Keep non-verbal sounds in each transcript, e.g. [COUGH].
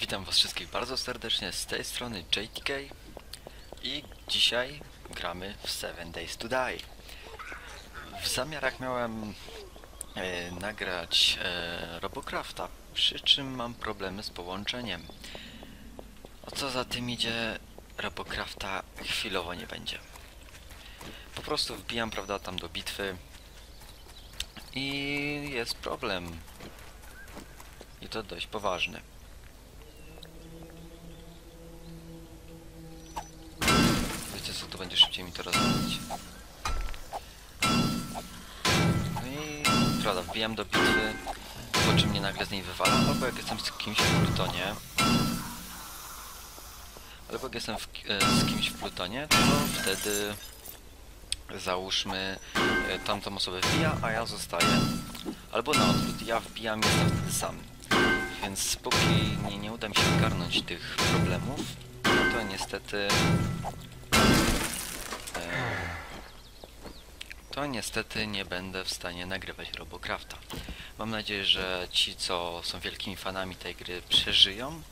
Witam was wszystkich bardzo serdecznie z tej strony JTK i dzisiaj gramy w 7 Days to Die. W zamiarach miałem e, nagrać e, Robocrafta, przy czym mam problemy z połączeniem. O co za tym idzie, Robocrafta chwilowo nie będzie. Po prostu wbijam, prawda, tam do bitwy i jest problem. I to dość poważny. Wiecie co, to będzie szybciej mi to rozmawiać. No i prawda, wbijam do bitwy, po czym mnie nagle z niej wywala, albo jak jestem z kimś w plutonie, albo jak jestem w, e, z kimś w plutonie, to wtedy załóżmy e, tamtą osobę wbija, a ja zostaję. Albo na odwrót, ja wbijam jestem wtedy sam. Więc póki nie, nie uda mi się ogarnąć tych problemów, no to niestety e, to niestety nie będę w stanie nagrywać Robocrafta. Mam nadzieję, że ci, co są wielkimi fanami tej gry, przeżyją.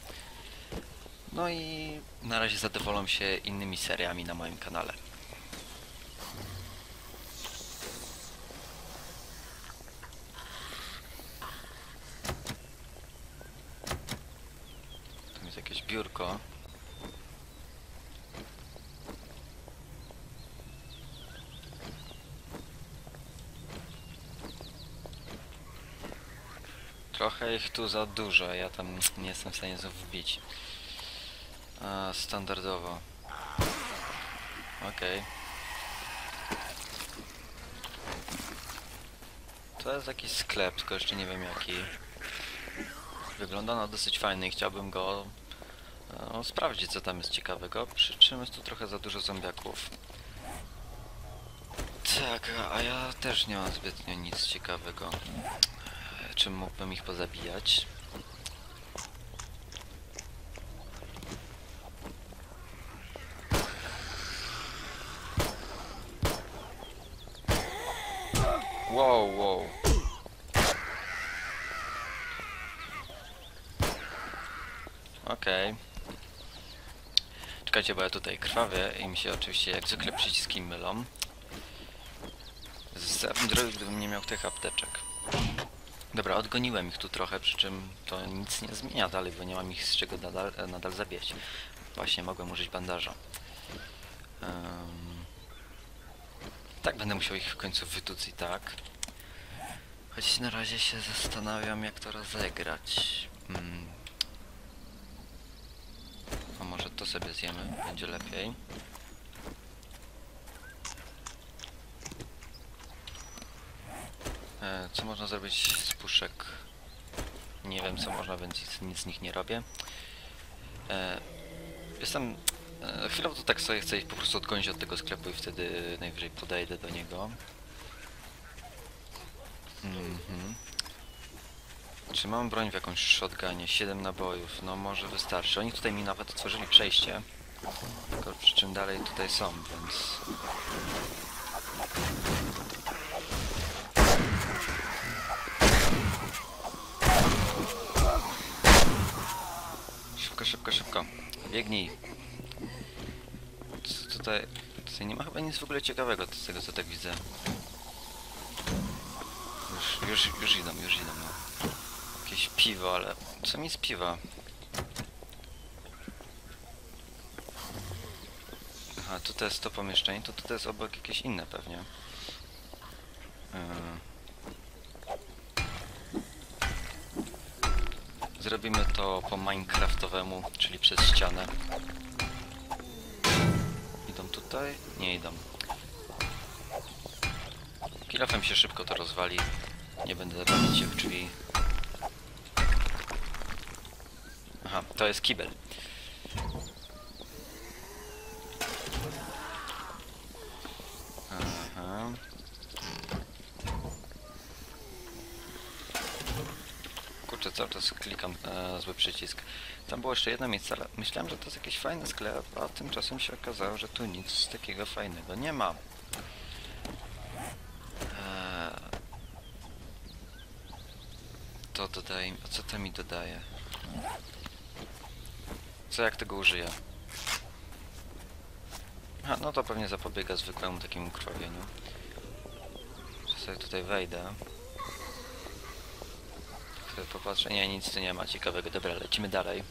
No i na razie zadowolą się innymi seriami na moim kanale. Tu jest jakieś biurko. Trochę ich tu za dużo, ja tam nie jestem w stanie wbić. A, standardowo. Okej. To jest jakiś sklep, tylko jeszcze nie wiem jaki. Wygląda na dosyć fajny chciałbym go no, sprawdzić co tam jest ciekawego, przy czym jest tu trochę za dużo zombiaków. Tak, a- ja też nie mam zbytnio nic ciekawego. Czym mógłbym ich pozabijać? Wow, wow. Okej. Czekajcie, bo ja tutaj krwawię i mi się oczywiście jak zwykle przyciski mylą. Z drogi, gdybym nie miał tych apteczek. Dobra, odgoniłem ich tu trochę, przy czym to nic nie zmienia dalej, bo nie mam ich z czego nadal, e, nadal zabijać. Właśnie mogłem użyć bandaża. Em, tak, będę musiał ich w końcu wytuc i tak. Choć na razie się zastanawiam, jak to rozegrać. Mm. A może to sobie zjemy, będzie lepiej. E, co można zrobić z puszek? Nie wiem co można, więc nic- z nich nie robię. E, jestem... E, chwilowo to tak sobie chcę ich po prostu odgonić od tego sklepu i wtedy najwyżej podejdę do niego. Mhm. Czy mam broń w jakąś shotgunie? 7 nabojów, no może wystarczy. Oni tutaj mi nawet otworzyli przejście. Tylko przy czym dalej tutaj są, więc... Szybko, szybko, szybko. Biegnij. Co tutaj... Tutaj nie ma chyba nic w ogóle ciekawego z tego co tak widzę. Już, już, już idą, już idą. No. Jakieś piwo, ale co mi z piwa? Aha, tutaj jest to pomieszczenie, to tutaj jest obok jakieś inne pewnie. Yy. Zrobimy to po minecraftowemu, czyli przez ścianę. Idą tutaj? Nie idą. Kilofem się szybko to rozwali. Nie będę bawić się w drzwi. to jest kibel. Aha. Kurczę, cały czas klikam e, zły przycisk. Tam było jeszcze jedno miejsce, ale myślałem, że to jest jakiś fajny sklep, a tymczasem się okazało, że tu nic takiego fajnego nie ma. E, to dodaje... A co to mi dodaje? Co jak tego użyję? A, no to pewnie zapobiega zwykłemu takiemu krwawieniu. Że sobie tutaj wejdę. Popatrzę. Nie, nic tu nie ma ciekawego. Dobra, lecimy dalej.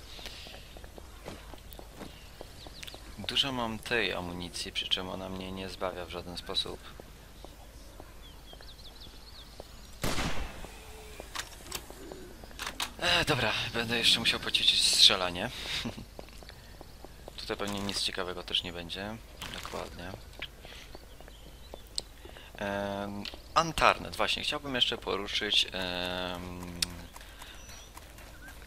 Dużo mam tej amunicji, przy czym ona mnie nie zbawia w żaden sposób. E, dobra, będę jeszcze musiał poćwiczyć strzelanie. [LAUGHS] Tutaj pewnie nic ciekawego też nie będzie. Dokładnie. Antarnet, właśnie, chciałbym jeszcze poruszyć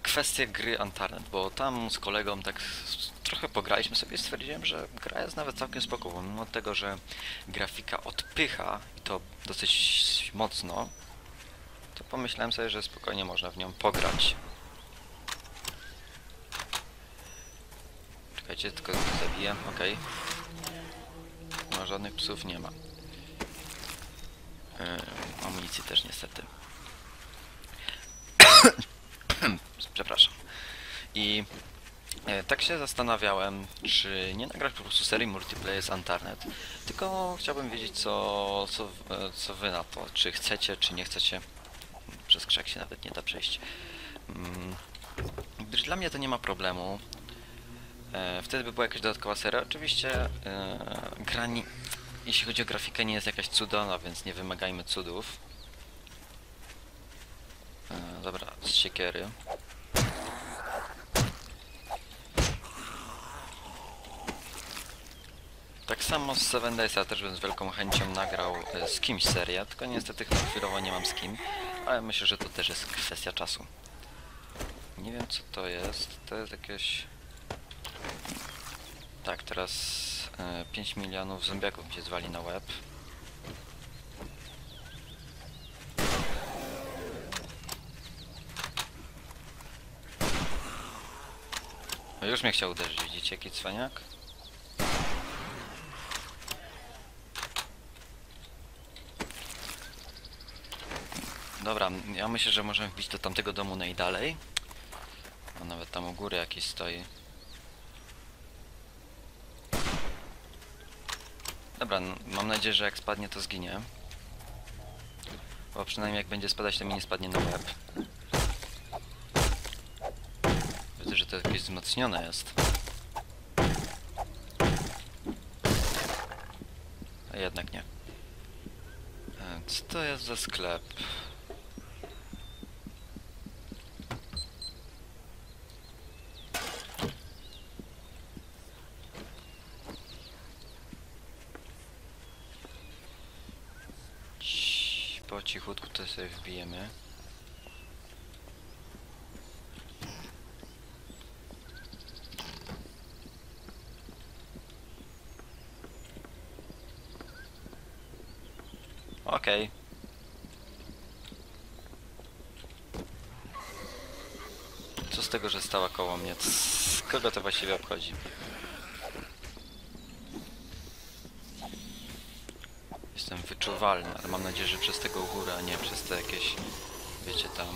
kwestię gry Antarnet, bo tam z kolegą tak trochę pograliśmy sobie i stwierdziłem, że gra jest nawet całkiem spoko, bo mimo tego, że grafika odpycha i to dosyć mocno, to pomyślałem sobie, że spokojnie można w nią pograć. Czekajcie, tylko zabiję, okej. No żadnych psów nie ma. Yy, amunicji też niestety. [COUGHS] Przepraszam. I e, tak się zastanawiałem, czy nie nagrać po prostu serii multiplayer z Antarnet, tylko chciałbym wiedzieć, co, co, e, co wy na to, czy chcecie, czy nie chcecie. Przez krzak się nawet nie da przejść. Mm, Gdyż dla mnie to nie ma problemu. E, Wtedy by była jakaś dodatkowa seria. Oczywiście e, gra, nie, jeśli chodzi o grafikę, nie jest jakaś cudowna, więc nie wymagajmy cudów. E, dobra, z siekiery. Tak samo z Seven Days, ja też bym z wielką chęcią nagrał e, z kimś serię, tylko niestety chwilowo nie mam z kim, ale myślę, że to też jest kwestia czasu. Nie wiem co to jest, to jest jakieś... Tak, teraz e, 5 milionów zombiaków się zwali na łeb. O, już mnie chciał uderzyć, widzicie jaki cwaniak? Dobra, ja myślę, że możemy wbić do tamtego domu najdalej. A nawet tam u góry jakiś stoi. Dobra, n- mam nadzieję, że jak spadnie to zginie. Bo przynajmniej jak będzie spadać to mi nie spadnie na łeb. Widzę, że to jakieś wzmocnione jest. A jednak nie. E, Co to jest za sklep? Cichutku to sobie wbijemy. Okej. Co z tego, że stała koło mnie? C- Kogo to właściwie obchodzi? Jestem wyczuwalny, ale mam nadzieję, że przez tego u góry, a nie przez te jakieś, wiecie tam.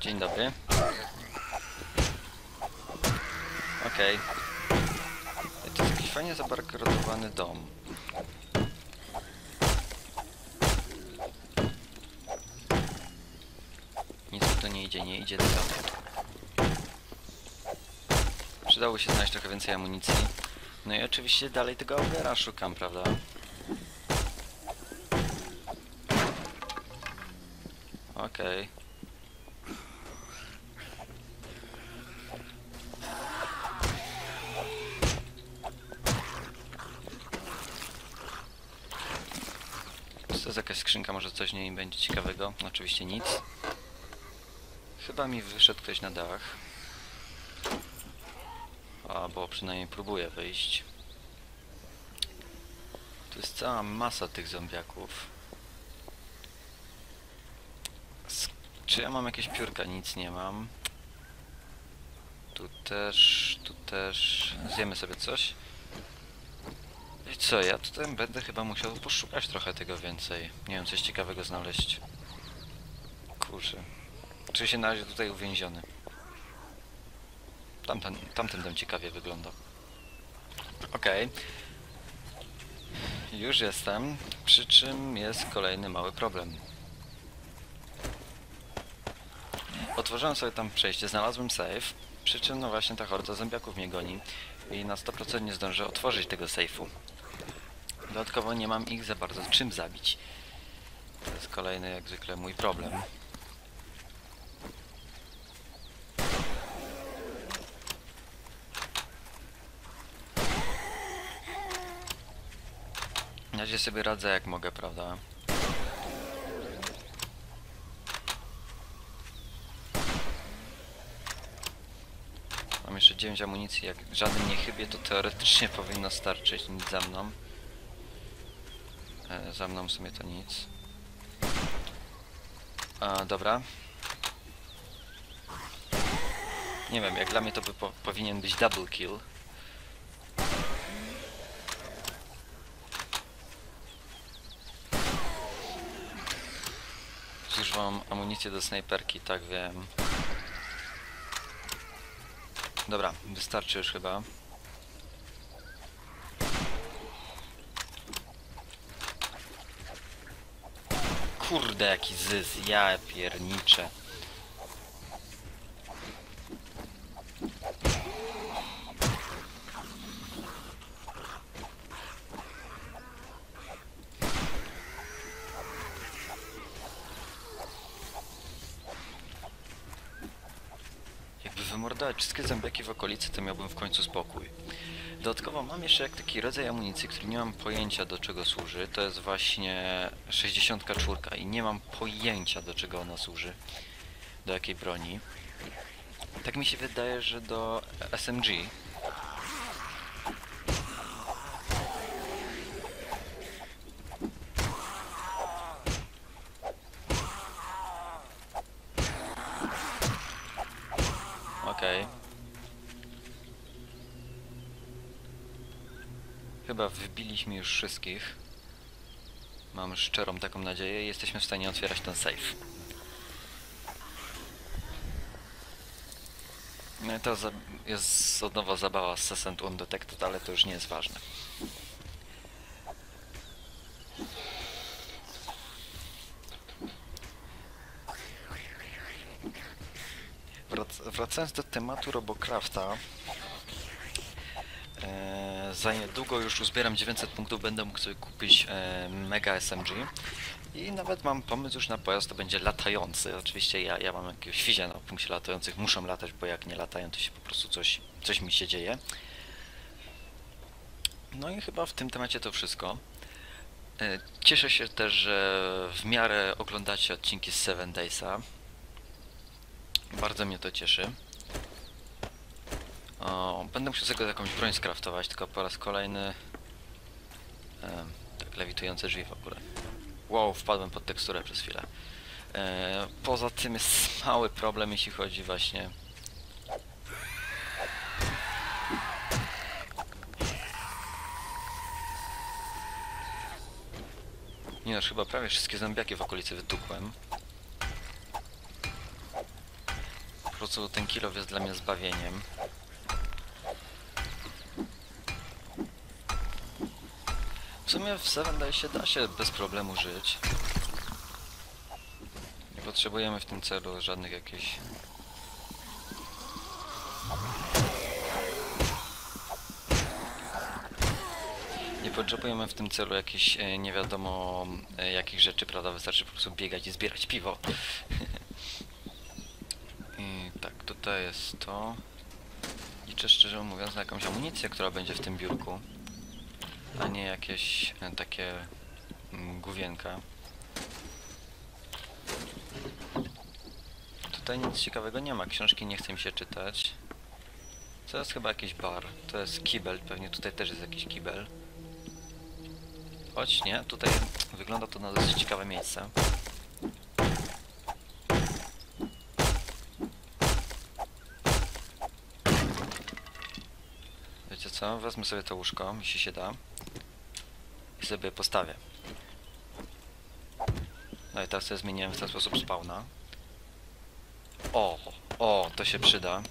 Dzień dobry. Okej. To jest jakiś fajnie zabarykadowany dom. Nic to nie idzie, nie idzie do przodu. Przydało się znaleźć trochę więcej amunicji. No i oczywiście dalej tego Augera szukam, prawda? Okej. Czy to jest jakaś skrzynka, może coś w niej będzie ciekawego? Oczywiście nic. Chyba mi wyszedł ktoś na dach. Albo przynajmniej próbuje wyjść. Tu jest cała masa tych zombiaków. Czy ja mam jakieś piórka? Nic nie mam. Tu też, tu też. Zjemy sobie coś. Wiecie co, ja tutaj będę chyba musiał poszukać trochę tego więcej. Nie wiem, coś ciekawego znaleźć. Kurczę. Czuję się na razie tutaj uwięziony. Tamten, tamten dom ciekawie wygląda. Okej. Już jestem, przy czym jest kolejny mały problem. Otworzyłem sobie tam przejście, znalazłem safe, przy czym no właśnie ta horda zombiaków mnie goni i na 100% nie zdążę otworzyć tego safe'u. Dodatkowo nie mam ich za bardzo czym zabić. To jest kolejny jak zwykle mój problem. Na razie sobie radzę jak mogę, prawda? Mam jeszcze 9 amunicji, jak żaden nie chybie, to teoretycznie [LAUGHS] powinno starczyć, nic za mną. E, za mną w sumie to nic. A, dobra. Nie wiem, jak dla mnie to by po powinien być double kill. Zużywam amunicję do snajperki, tak wiem. Dobra, wystarczy już chyba. Kurde, jaki zyz, ja pierniczę. Wymordować wszystkie zębiaki w okolicy, to miałbym w końcu spokój. Dodatkowo mam jeszcze jak taki rodzaj amunicji, który nie mam pojęcia do czego służy. To jest właśnie 64 i nie mam pojęcia do czego ona służy. Do jakiej broni. Tak mi się wydaje, że do SMG. Okej. Chyba wybiliśmy już wszystkich. Mam szczerą taką nadzieję jesteśmy w stanie otwierać ten safe. No i to jest od nowa zabawa z Sesent Undetected, ale to już nie jest ważne. Wrac wracając do tematu Robocrafta, e, za niedługo już uzbieram 900 punktów, będę mógł sobie kupić e, Mega SMG i nawet mam pomysł już na pojazd, to będzie latający. Oczywiście ja, ja mam jakiegoś fizia na punkcie latających, muszą latać, bo jak nie latają, to się po prostu coś, coś mi się dzieje. No i chyba w tym temacie to wszystko. E, Cieszę się też, że w miarę oglądacie odcinki z Seven Daysa. Bardzo mnie to cieszy. O, będę musiał sobie jakąś broń skraftować, tylko po raz kolejny... E, tak, lewitujące drzwi w ogóle. Wow, wpadłem pod teksturę przez chwilę. E, poza tym jest mały problem, jeśli chodzi właśnie... Nie no, chyba prawie wszystkie zombiaki w okolicy wytukłem. Po prostu ten kilow jest dla mnie zbawieniem. Sumie w Seven Days się da się bez problemu żyć. Nie potrzebujemy w tym celu żadnych jakichś... Nie potrzebujemy w tym celu jakichś e, nie wiadomo e, jakich rzeczy, prawda? Wystarczy po prostu biegać i zbierać piwo. [LAUGHS] I tak, tutaj jest to. Liczę szczerze mówiąc na jakąś amunicję, która będzie w tym biurku. A nie jakieś e, takie mm, główienka. Tutaj nic ciekawego nie ma, książki nie chce mi się czytać. To jest chyba jakiś bar. To jest kibel, pewnie tutaj też jest jakiś kibel. Choć nie, tutaj wygląda to na dosyć ciekawe miejsce. Wiecie co? Wezmę sobie to łóżko, jeśli się da. i sobie postawię. No i teraz sobie zmieniłem w ten sposób spawna. O, o, to się przyda.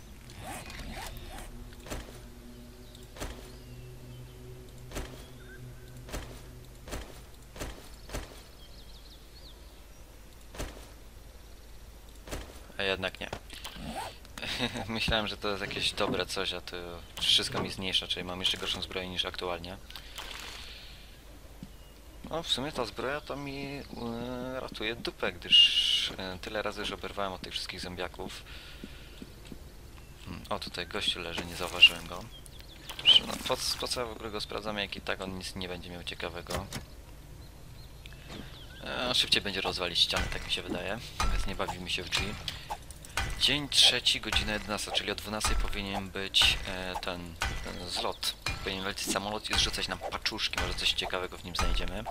A jednak nie. [LAUGHS] Myślałem, że to jest jakieś dobre coś, a to wszystko mi zmniejsza, czyli mam jeszcze gorszą zbroję niż aktualnie. No w sumie ta zbroja to mi e, ratuje dupę, gdyż e, tyle razy już oberwałem od tych wszystkich zombiaków. Hmm, O, tutaj gościu leży, nie zauważyłem go. No, po, po co w ogóle go sprawdzamy, jak i tak on nic nie będzie miał ciekawego. E, szybciej będzie rozwalić ścianę, tak mi się wydaje, więc nie bawimy się w G. Dzień trzeci, godzina 11, czyli o 12 powinien być e, ten, ten zlot. Powinien lecieć samolot i zrzucać nam paczuszki, może coś ciekawego w nim znajdziemy.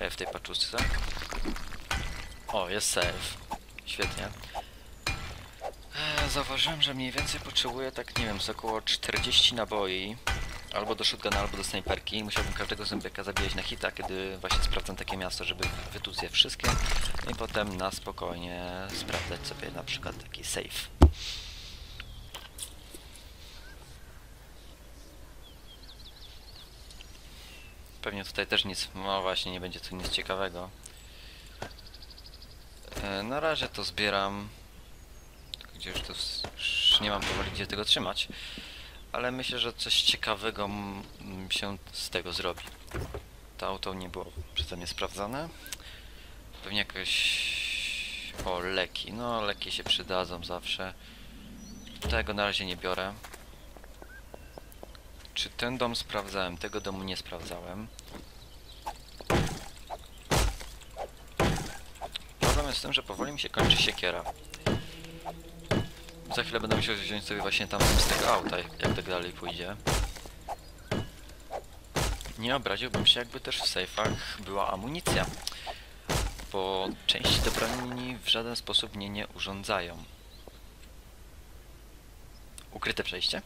E, w tej paczuszce. O, jest save. Świetnie. E, zauważyłem, że mniej więcej potrzebuję tak, nie wiem, z około 40 naboi. Albo do shotguna, albo do snajperki. Musiałbym każdego zombiaka zabijać na hita, kiedy właśnie sprawdzam takie miasto, żeby wytuc je wszystkie. I potem na spokojnie sprawdzać sobie na przykład taki save. Pewnie tutaj też nic, no właśnie nie będzie tu nic ciekawego. E, na razie to zbieram. Gdzie już to już nie mam powoli gdzie tego trzymać. Ale myślę, że coś ciekawego się z tego zrobi. To auto nie było przeze mnie sprawdzane. Pewnie jakoś... O, leki. No, leki się przydadzą zawsze. Tego na razie nie biorę. Czy ten dom sprawdzałem? Tego domu nie sprawdzałem. Problem jest w tym, że powoli mi się kończy siekiera. Za chwilę będę musiał wziąć sobie właśnie tam z tego auta, jak tak dalej pójdzie. Nie obraziłbym się, jakby też w sejfach była amunicja. Bo części do broni w żaden sposób mnie nie urządzają. Ukryte przejście?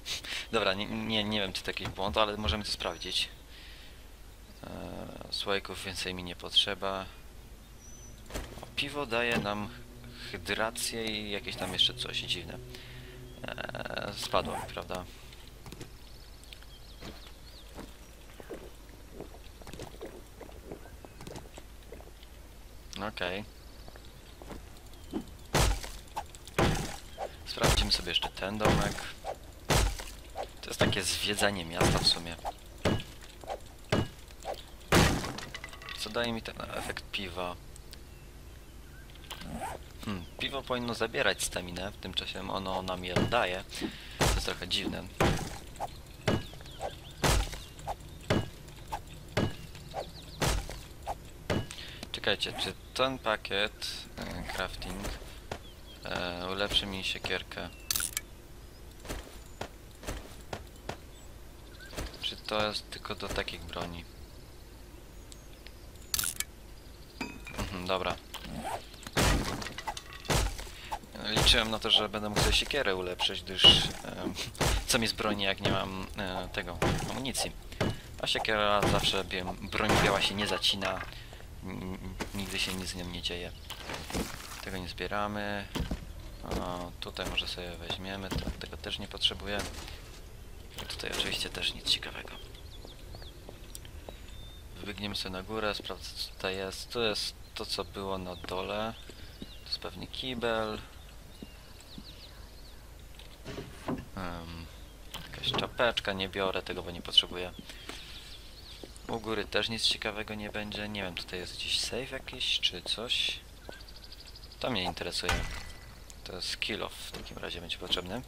[LAUGHS] Dobra, nie, nie, nie wiem czy to jakiś błąd, ale możemy to sprawdzić. Eee, słoików więcej mi nie potrzeba. O, piwo daje nam hydrację i jakieś tam jeszcze coś dziwne. Eee, spadło mi, prawda? Okej. Sprawdzimy sobie jeszcze ten domek. To jest takie zwiedzanie miasta w sumie. Co daje mi ten efekt piwa? Hmm, piwo powinno zabierać staminę, w tym czasie ono nam je daje. To jest trochę dziwne. Czekajcie, czy ten pakiet e, crafting e, ulepszy mi siekierkę? Czy to jest tylko do takich broni? Mhm, dobra. Liczyłem na to, że będę mógł sobie siekierę ulepszyć, gdyż em, co mi z broni, jak nie mam e, tego, amunicji. A siekiera zawsze wiem, broń biała się nie zacina, nigdy się nic z nią nie dzieje. Tego nie zbieramy. O, tutaj może sobie weźmiemy, to, tego też nie potrzebuję. Tutaj oczywiście też nic ciekawego. Wybiegniemy sobie na górę, sprawdzę co tutaj jest. To jest to co było na dole. To jest pewnie kibel. Em, jakaś czapeczka, nie biorę tego, bo nie potrzebuję. U góry też nic ciekawego nie będzie. Nie wiem, tutaj jest gdzieś save jakiś, czy coś. To mnie interesuje. To jest kill off w takim razie będzie potrzebny.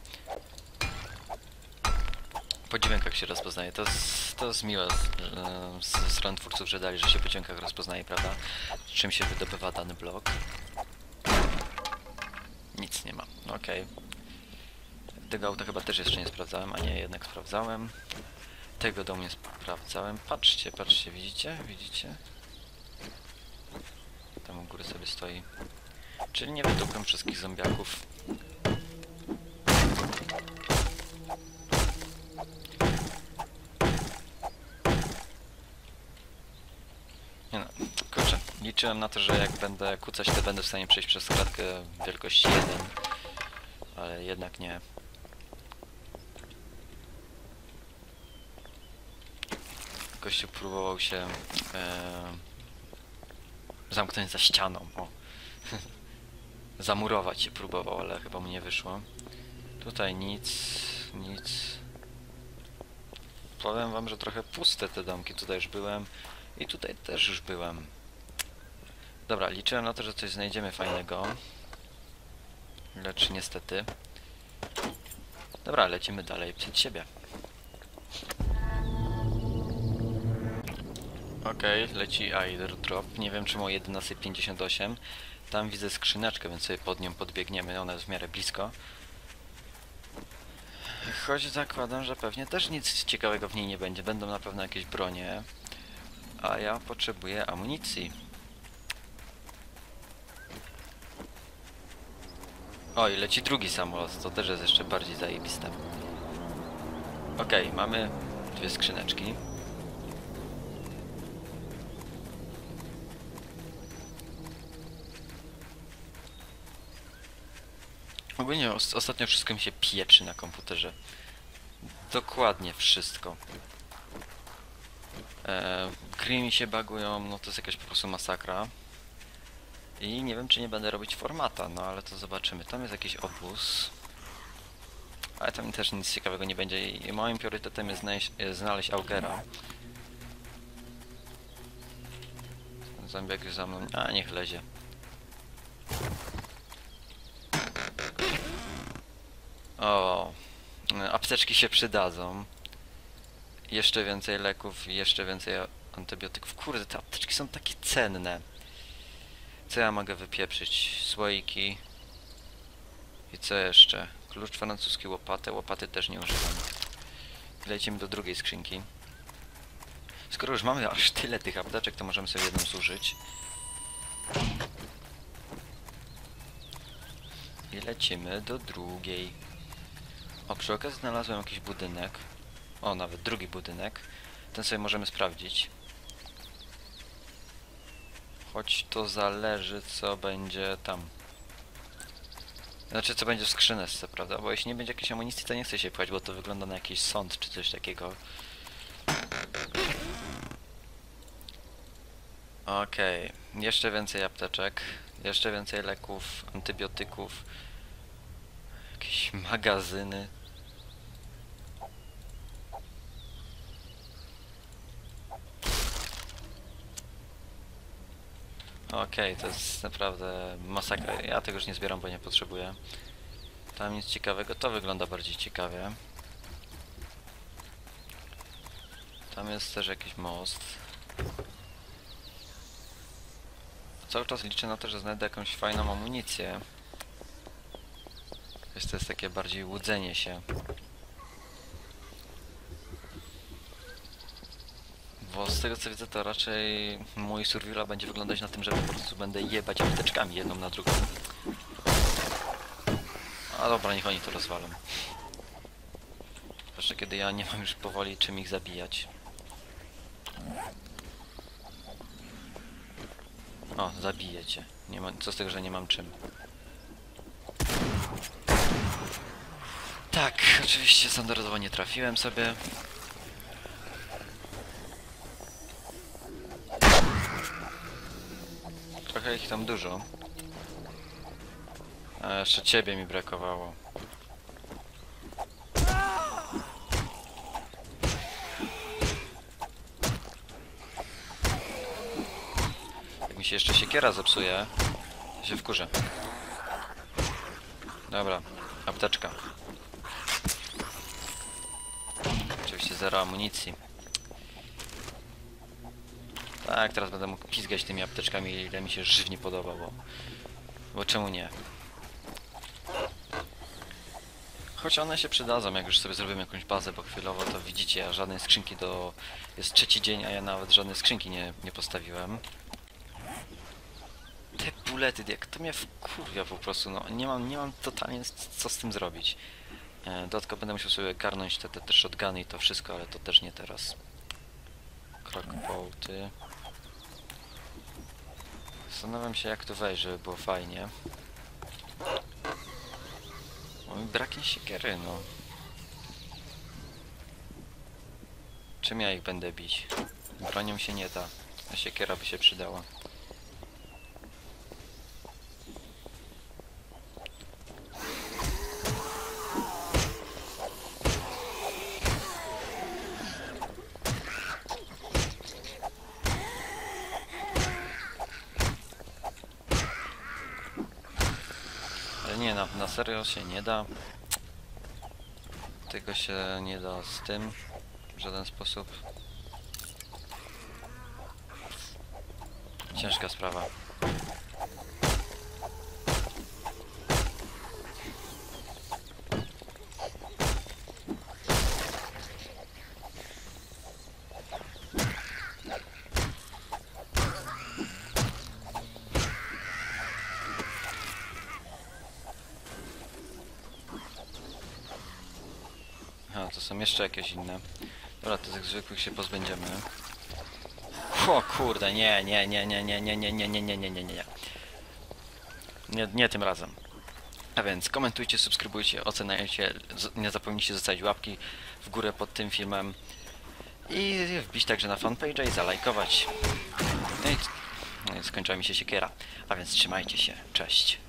Po dźwiękach się rozpoznaje. To jest, to jest miłe z, z stron twórców, że dali, że się po dźwiękach rozpoznaje, prawda? Czym się wydobywa dany blok. Nic nie ma. Okej. Tego auta chyba też jeszcze nie sprawdzałem, a nie, jednak sprawdzałem. Tego domu nie sprawdzałem. Patrzcie, patrzcie, widzicie? Widzicie? Tam u góry sobie stoi. Czyli nie wydupłem wszystkich zombiaków. Nie no, kurczę, liczyłem na to, że jak będę kucać, to będę w stanie przejść przez klatkę wielkości 1. Ale jednak nie. Gościu próbował się e, zamknąć za ścianą, o. [LAUGHS] Zamurować się próbował, ale chyba mu nie wyszło. Tutaj nic, nic. Powiem wam, że trochę puste te domki. Tutaj już byłem i tutaj też już byłem. Dobra, liczyłem na to, że coś znajdziemy fajnego. Lecz niestety. Dobra, lecimy dalej przed siebie. Okej, leci airdrop. Nie wiem czemu o 11.58. Tam widzę skrzyneczkę, więc sobie pod nią podbiegniemy. Ona jest w miarę blisko. Choć zakładam, że pewnie też nic ciekawego w niej nie będzie. Będą na pewno jakieś bronie. A ja potrzebuję amunicji. O, i leci drugi samolot. To też jest jeszcze bardziej zajebiste. Okej, mamy dwie skrzyneczki. Ogólnie os ostatnio wszystko mi się pieprzy na komputerze. Dokładnie wszystko. E, gry mi się bagują, no to jest jakaś po prostu masakra. I nie wiem, czy nie będę robić formata, no ale to zobaczymy. Tam jest jakiś obóz. Ale tam też nic ciekawego nie będzie i moim priorytetem jest znaleźć, znaleźć Augera. Zombiak już za mną... A, niech lezie. O, apteczki się przydadzą. Jeszcze więcej leków i jeszcze więcej antybiotyków. Kurde, te apteczki są takie cenne. Co ja mogę wypieprzyć? Słoiki. I co jeszcze? Klucz francuski, łopatę. Łopaty też nie używam. Lecimy do drugiej skrzynki. Skoro już mamy aż tyle tych apteczek, to możemy sobie jedną zużyć. I lecimy do drugiej. O, przy okazji znalazłem jakiś budynek. O, nawet drugi budynek. Ten sobie możemy sprawdzić. Choć to zależy, co będzie tam. Znaczy, co będzie w skrzyneczce, prawda? Bo jeśli nie będzie jakiejś amunicji, to nie chcę się pchać, bo to wygląda na jakiś sąd, czy coś takiego. Okej, jeszcze więcej apteczek, jeszcze więcej leków, antybiotyków, jakieś magazyny. Okej, to jest naprawdę masakra. Ja tego już nie zbieram, bo nie potrzebuję. Tam nic ciekawego, to wygląda bardziej ciekawie. Tam jest też jakiś most. Cały czas liczę na to, że znajdę jakąś fajną amunicję. Wiesz, to jest takie bardziej łudzenie się. Bo z tego co widzę, to raczej mój survival będzie wyglądać na tym, że po prostu będę jebać apteczkami jedną na drugą. A dobra, niech oni to rozwalą. Zwłaszcza kiedy ja nie mam już powoli czym ich zabijać. O, zabiję cię. Nie ma, co z tego, że nie mam czym. Tak, oczywiście standardowo nie trafiłem sobie. Ich tam dużo. A jeszcze ciebie mi brakowało. Jak mi się jeszcze siekiera zepsuje, to się wkurzę. Dobra, apteczka. Oczywiście zero amunicji. Tak, teraz będę mógł pizgać tymi apteczkami, ile mi się żywnie podoba, bo... Bo czemu nie? Choć one się przydadzą, jak już sobie zrobimy jakąś bazę, bo chwilowo to widzicie, ja żadnej skrzynki do... Jest trzeci dzień, a ja nawet żadnej skrzynki nie, nie postawiłem. Te bulety, jak to mnie wkurwia po prostu, no nie mam, nie mam totalnie co z tym zrobić. E, dodatkowo będę musiał sobie garnąć te, te, te shotguny i to wszystko, ale to też nie teraz. Krok bolty. Zastanawiam się jak tu wejść, żeby było fajnie. O, mi braknie siekiery, no. Czym ja ich będę bić? Bronią się nie da. A siekiera by się przydała. Ale nie, się nie da. Tego się nie da z tym w żaden sposób. Ciężka sprawa. A, to są jeszcze jakieś inne. Dobra, to tych zwykłych się pozbędziemy. O kurde, nie, nie, nie, nie, nie, nie, nie, nie, nie, nie, nie, nie, nie. Nie, nie tym razem. A więc komentujcie, subskrybujcie, oceniajcie, nie zapomnijcie zostawić łapki w górę pod tym filmem i wbić także na fanpage i zalajkować. No i, no i skończyła mi się siekiera. A więc trzymajcie się, cześć.